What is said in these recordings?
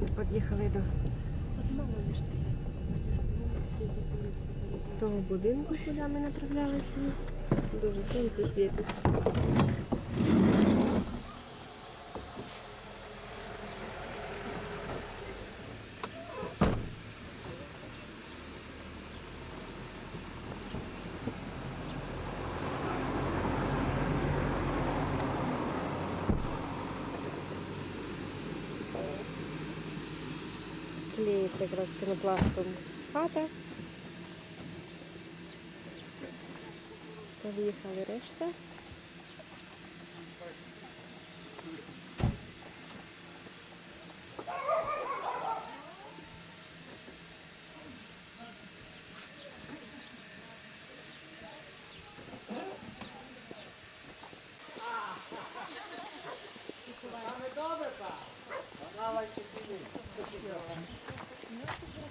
Це під'їхали до того будинку, куди ми направлялися. Дуже сонце світить. Клеїться якраз пінопластом хата. Заїхали решта.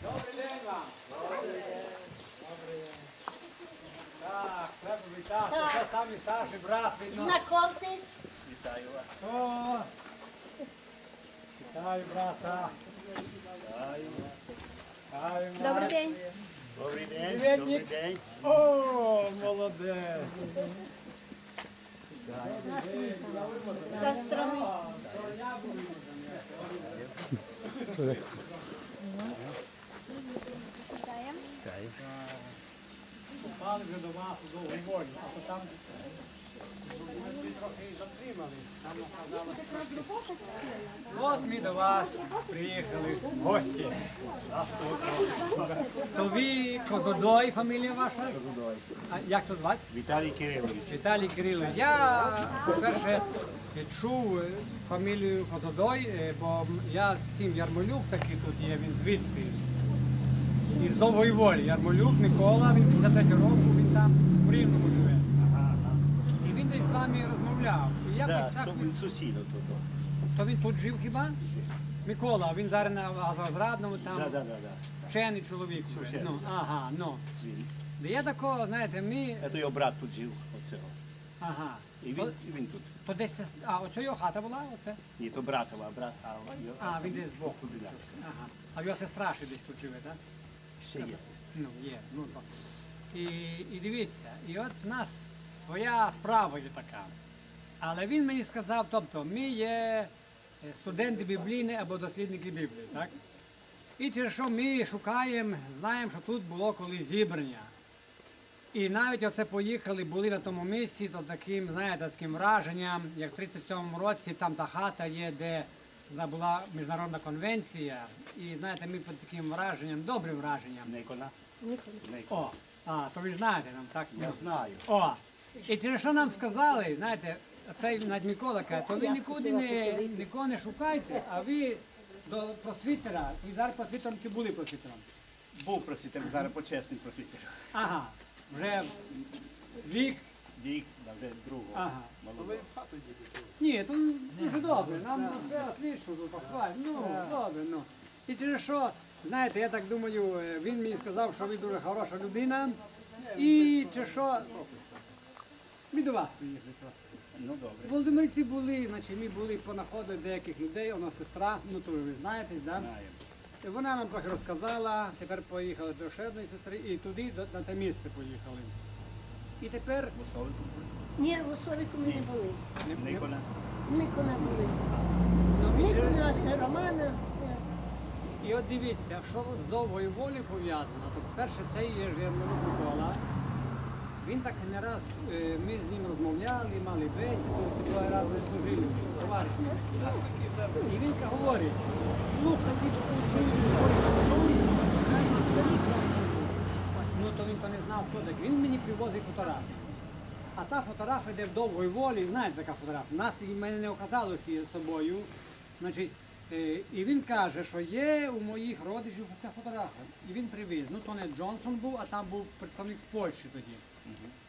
Добрий день вам. Добрий день. Так, треба вітати. Це самий старший брат від нас. Знакомтесь, Вітаю вас. О! Вітаю, брата. Вітаю вас. Вітаю вас. Добрий день. Добрий день, Привітник. добрий день. О, молодець. сестрами. Попали вже до вас у довгу вольну, а то там От ми до вас приїхали в гості. То ви Козодой, фамілія ваша? Козодой. А як це звати? Віталій Кирилович. Віталій Кирилович. Я, по-перше, чув е, фамілію Козодой, е, бо я з цим Ярмолюк такий тут є, він звідси. Із Довгої волі. Ярмолюк Микола, він 53 року, він там в Рівному живе. Він десь з вами розмовляв. І якось Да, так то він сусід тут. то він тут жив хіба? Микола, він зараз на Газозрадному там Да, да, да, да. вчений чоловік. вже. Вчений. Ну, ага, ну. Він. Де я такого, знаєте, ми. Це його брат тут жив, оцього. Ага. І То, він, і він тут. то десь це. А, оце його хата була? Оце? Ні, то братова, брат, а, його- А, він десь збоку. Да. Ага. А його сестра ще десь тут живе, так? Ще є сестра. Ну, є. Ну, то. І, і дивіться, і от нас своя справа є така. Але він мені сказав, тобто, ми є е, студенти біблійні або дослідники Біблії, так? І через що ми шукаємо, знаємо, що тут було колись зібрання. І навіть оце поїхали, були на тому місці, то таким, знаєте, таким враженням, як в 37-му році там та хата є, де була міжнародна конвенція. І знаєте, ми під таким враженням, добрим враженням. Никола? Никола. О, а, то ви знаєте нам, так? Я знаю. О, і через що нам сказали, знаєте, цей Надмікола каже, то ви нікуди не, нікого не шукайте, а ви до просвітера, ви зараз просвітером чи були просвітером? Був просвітер, зараз почесний просвітер. Ага, вже вік, Вік, да, вже другого. ага. Молодого. Ні, то дуже добре, нам все отлично тут похваль. Ну, добре, ну. І через що, знаєте, я так думаю, е, він мені сказав, що ви дуже хороша людина. І через що ми до вас приїхали просто. Ну добре. В Володимирці були, значить ми були, понаходили деяких людей, у нас сестра, ну то ви знаєте, да? Знаємо. Вона нам трохи розказала, тепер поїхали до ще одної сестри і туди, до, на те місце поїхали. І тепер Мусовий тут був? Ні, у Совіку ми не були. не, не, Никола. Ніко були. ну, і через- Романа. е, І от дивіться, що з довгою волі пов'язано, то перше це є Жермолюк Микола. Він так не раз, е, ми з ним розмовляли, мали бесіду, два рази служили, товариш мій. І він говорить, слухай, ти Ну то він то не знав, хто такий. Він мені привозить фотографії. А та фотографія йде в довгої волі, знаєте така фотографія. Нас і мене не оказалося з собою. Значить, е, і він каже, що є у моїх родичів ця фотографія. І він привіз. Ну то не Джонсон був, а там був представник з Польщі тоді.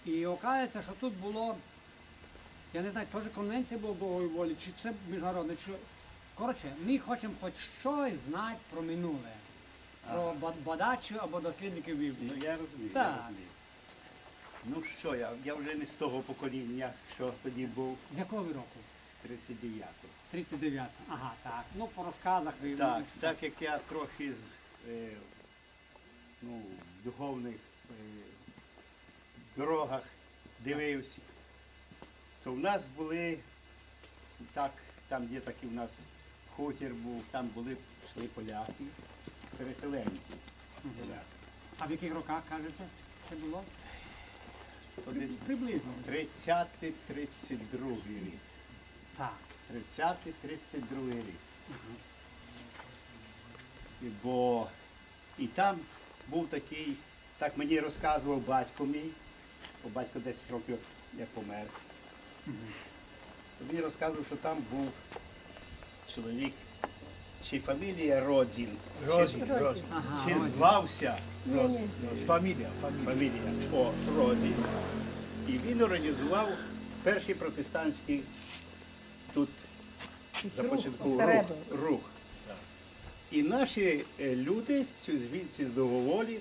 І оказується, що тут було, я не знаю, теж конвенція була довгої волі, чи це міжнародне, чи. Коротше, ми хочемо хоч щось знати про минуле. Про ба- бадачів або дослідників Біблії. Ну я розумію, Так. я розумію. Ну що я, я вже не з того покоління, що тоді був З якого ви року? з 39-го. 39-го, Ага, так. Ну, по розказах ви Так, так як я трохи з е, ну, духовних е, дорогах дивився, то в нас були так, там є такий в нас хутір був, там були йшли поляки, переселенці. Поляки. А в яких роках кажете? Це було? То десь Приблизно. 30-32 рік. Так. 30-32 рік. Бо і там був такий, так мені розказував батько мій, бо батько 10 років як помер. Він розказував, що там був чоловік, чи фамілія Родзін, Розі, чи, Розі. Ага, чи ось. звався ні. Фамілія, фамілія. фамілія о, Розі. І він організував перший протестантський тут започаткував рух. Рух. І наші е, люди звідси з Довговолі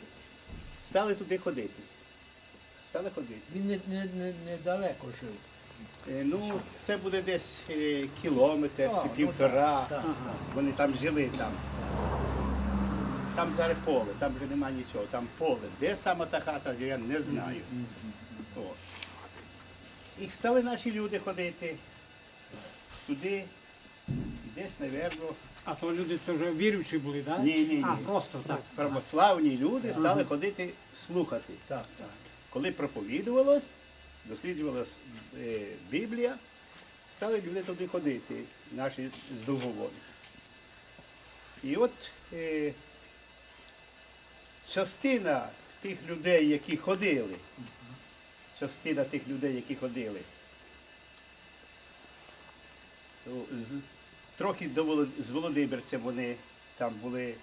стали туди ходити. Стали ходити. Він не, не, не, недалеко жив. Е, Ну, це буде десь е, кілометр А, чи ну півтора. так, так, так. Вони там жили там. Там зараз поле, там вже немає нічого, там поле. Де саме та хата, я не знаю. О. І стали наші люди ходити туди, десь, напевно, А то люди це вже віруючі були, так? Ні, ні, ні. А, просто так. православні люди стали ходити слухати. Так, так. Коли проповідувалось, досліджувалась е, Біблія, стали люди туди ходити, наші з Довговолі. І от е, частина тих людей, які ходили, частина тих людей, які ходили, з, трохи до з Володимирцем вони там були.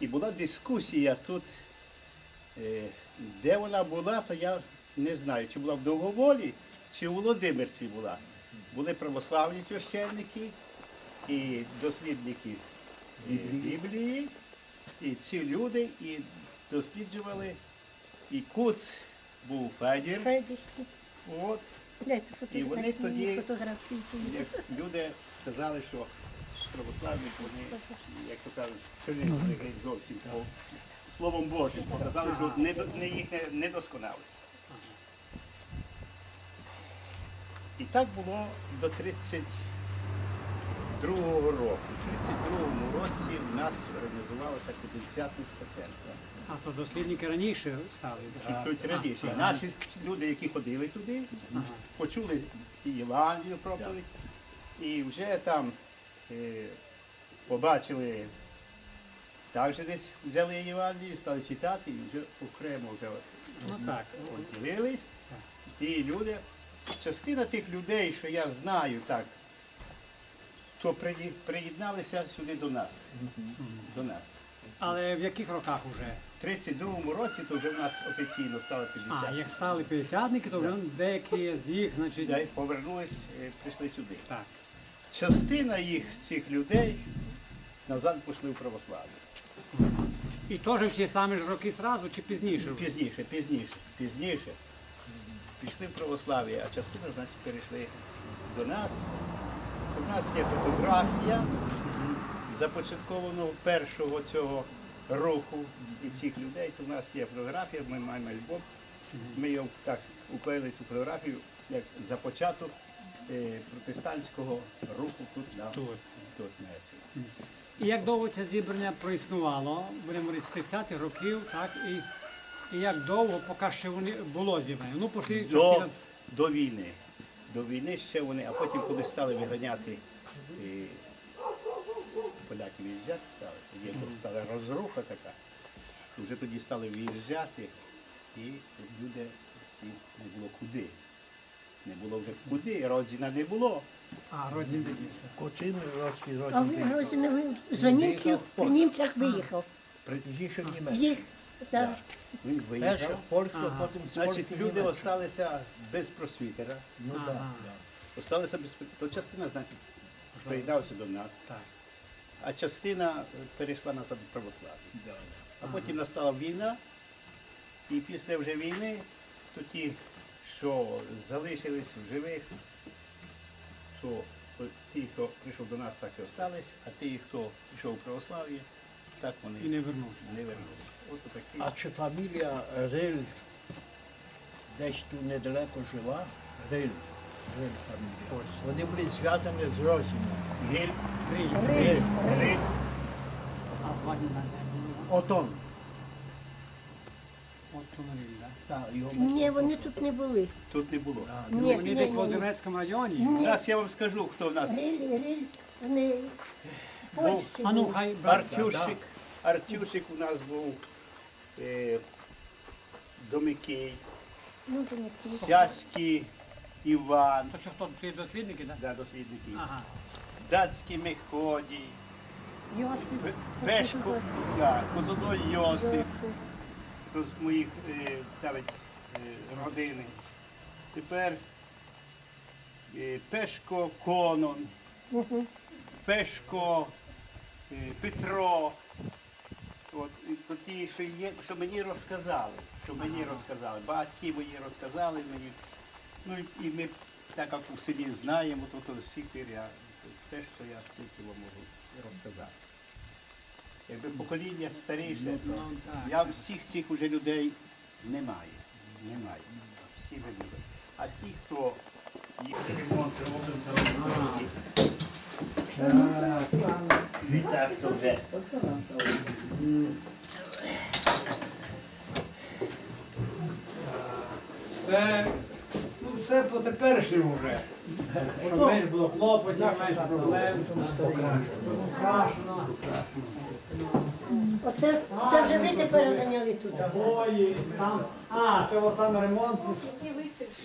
І була дискусія тут. Е, Де вона була, то я не знаю, чи була в Довговолі, чи у Володимирці була. Були православні священники і дослідники е, Біблії, і ці люди і досліджували. І Куц був Федір. От, І вони тоді- як люди сказали, що православні вони, як то кажуть, це не зовсім по Словом Божим, показали, що не, не їхня недосконалість. І так було до 32-го року. У 32-му році в нас організувалася П'ятдесятницька церква. А то дослідники раніше стали. да? Чуть раніше. Наші люди, які ходили туди, Ага. почули і Євангелію проповідь, і вже там е, побачили, також десь взяли Євангелію, стали читати, і вже окремо вже Ну так. ділились. І люди, частина тих людей, що я знаю так, то приєдналися сюди до нас. До нас. Але в яких роках уже? В 32-му році то вже в нас офіційно стало 50. А, як стали п'ятдесятники, то вже деякі з їх, значить, Да, і повернулись, прийшли сюди. так. Частина їх, цих людей, назад пішли в православ'я. І теж в ті самі ж роки зразу чи пізніше? Пізніше, пізніше, пізніше. Пішли в православ'я, а частина, значить, перейшли до нас. У нас є фотографія започаткованого першого цього руху і цих людей. То в нас є фотографія, ми маємо альбом. Ми його так уклеїли цю фотографію як за початок протестантського руху тут на цьому. І як довго це зібрання проіснувало, будемо з 30-х років, так, і, і як довго, поки ще вони було зібрання. Ну, пошли до, до війни. До війни ще вони, а потім, коли стали виганяти і поляки виїжджати стали, тоді стала розруха така, вже тоді стали виїжджати, і люди всі не було куди. Не було вже куди, родзіна не було. А, родні дивився. Кочин, Розький, А Розький. він гроші не ви- за німців, при німцях виїхав. Пізніше в Німеччину. Їх, так. Він Перше виїжджав. в Польщу, Ага. потім з Значить, Польщі в люди Німеччину. залишилися без просвітера. Ну Ага. так, так. Осталися без то частина, значить, приєднався до нас, Так. а частина е, перейшла назад до православ'я. Да, А потім настала війна, і після вже війни, то ті, що залишились в живих, то Ті, хто прийшов до нас, так і остались, а ті, хто пішов у православ'я, так вони І не вернувся. не вернулися. От такі. А чи фамілія Риль десь тут недалеко жила? Риль. Риль фамілія. Вони були зв'язані з Розіном. Гель, Риль. Риль, звання Отон. Так? Ні, вони тут не були. тут не було. А, Ні, Вони ні, десь в ні. Озерецькому районі. Ні. Зараз я вам скажу, хто в нас вони Польщі А ну, були. хай брат. Артюшик. Артюшик у нас був е, Домикий, Ну, то не ті. Сяський Іван, То це хто? Ті дослідники, так? да, дослідники, Ага. Датський Меходій, Йосип. Пешко, да, Козодой Йосип, Йосип. З моїх е, навіть е, родини. Тепер е, Пешко Конон. Пешко Петро. От, то ті, що, є, що мені розказали, що мені розказали, батьки мої розказали мені. Ну і, ми так як у селі знаємо, то, то всі я, те, що я скільки вам можу розказати. Якби покоління старіше, то Ну, я всіх цих уже людей немає. Немає. Всі вимили. А ті, хто їх ремонт робив, то Вітак то вже. Це ну, все по теперішньому вже. Щоб менше було хлопотів, менше проблем. Покрашено. Оце, це вже ви тепер зайняли тут. Бої, там. А, це ось саме ремонт.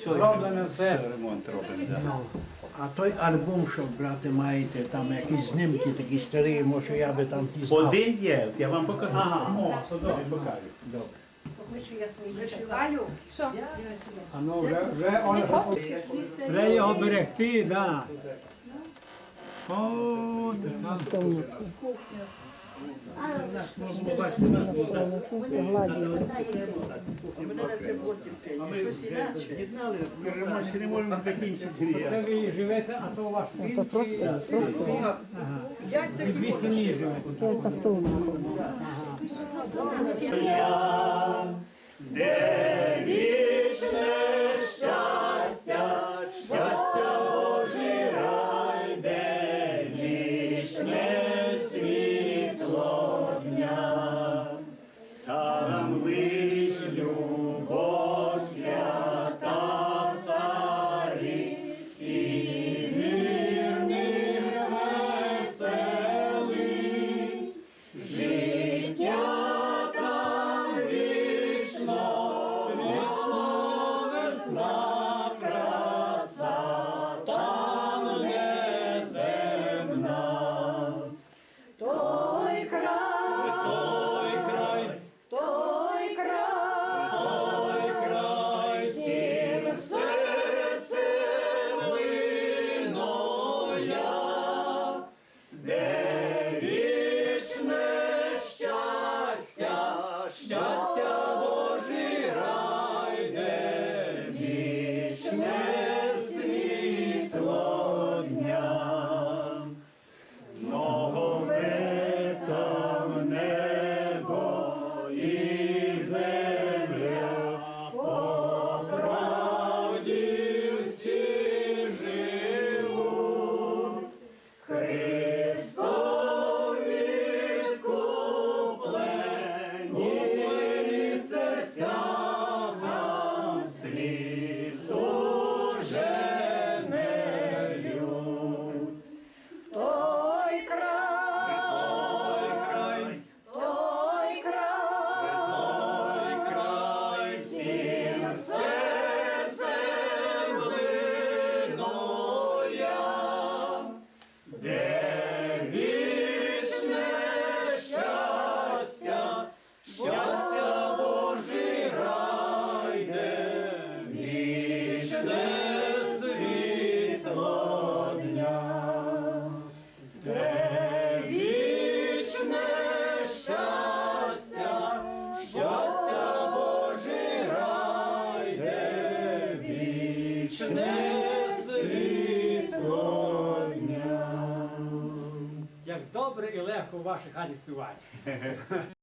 Зроблене все. Ремонт робимо. да. Ну, А той альбом, що брати маєте, там якісь знімки такі старі, може я би там пізнав. Один є, я вам покажу. Ага. О, то добре, покажу. Що? А ну вже, вже, Оля, вже його берегти, да. О, А ми з'єднали, ремонт ще не можемо закінчити. це ви живете, а то ваш син. Це просто, просто. Ага. Ви дві сім'ї живете. Там добре і легко